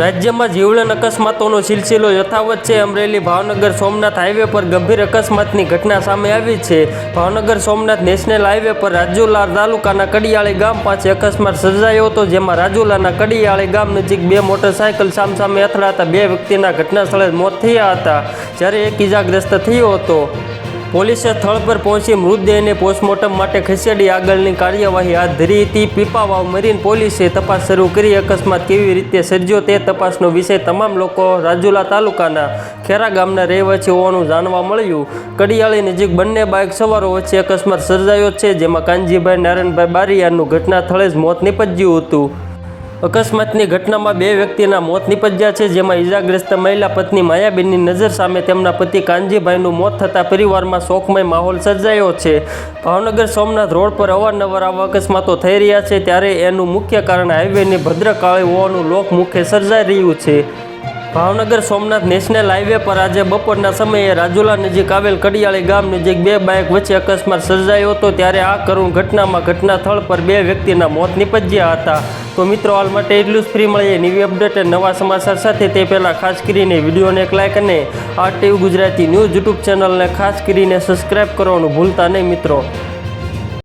રાજ્યમાં જીવલેણ અકસ્માતોનો સિલસિલો યથાવત છે. અમરેલી ભાવનગર સોમનાથ હાઈવે પર ગંભીર અકસ્માતની ઘટના સામે આવી છે. ભાવનગર સોમનાથ નેશનલ હાઈવે પર રાજુલા તાલુકાના કડિયાળી ગામ પાસે અકસ્માત સર્જાયો હતો, જેમાં રાજુલાના કડિયાળી ગામ નજીક બે મોટરસાયકલ સામસામે અથડાતા બે વ્યક્તિના ઘટના સ્થળે મોત થયા હતા. જ્યારે એક ઇજાગ્રસ્ત થયો હતો. પોલીસે સ્થળ પર પહોંચી મૃતદેહને પોસ્ટમોર્ટમ માટે ખસેડી આગળની કાર્યવાહી હાથ ધરી હતી. પીપાવાવ મરીન પોલીસે તપાસ શરૂ કરી. અકસ્માત કેવી રીતે સર્જ્યો તે તપાસનો વિષય તમામ લોકો રાજુલા તાલુકાના ખેરા ગામના રહેવાસી હોવાનું જાણવા મળ્યું. કડિયાળી નજીક બંને બાઇક સવારો વચ્ચે અકસ્માત સર્જાયો છે, જેમાં કાનજીભાઈ, નારાયણભાઈ બારિયાનું ઘટના સ્થળે જ મોત નિપજ્યું હતું. અકસ્માતની ઘટનામાં બે વ્યક્તિના મોત નિપજ્યા છે, જેમાં ઈજાગ્રસ્ત મહિલા પત્ની માયાબેનની નજર સામે તેમના પતિ કાનજીભાઈનું મોત થતાં પરિવારમાં શોકમય માહોલ સર્જાયો છે. ભાવનગર સોમનાથ રોડ પર અવારનવાર આવા અકસ્માતો થઈ રહ્યા છે, ત્યારે એનું મુખ્ય કારણ હાઈવેની ભદ્રકાળી હોવાનું લોકમુખે સર્જાઈ રહ્યું છે. ભાવનગર સોમનાથ નેશનલ હાઈવે પર આજે બપોરના સમયે રાજુલા નજીક આવેલ કડિયાળી ગામ નજીક બે બાઇક વચ્ચે અકસ્માત સર્જાયો હતો ત્યારે આ કરુણ ઘટનામાં ઘટના સ્થળ પર બે વ્યક્તિના મોત નિપજ્યા હતા. તો મિત્રો, હાલ માટે એટલું જ. ફ્રી મળીએ નવી અપડેટ નવા સમાચાર સાથે. તે પહેલાં ખાસ કરીને વિડીયોને એક લાઇક અને આ ટીવી ગુજરાતી ન્યૂઝ યુટ્યુબ ચેનલને ખાસ કરીને સબસ્ક્રાઇબ કરવાનું ભૂલતા નહીં મિત્રો.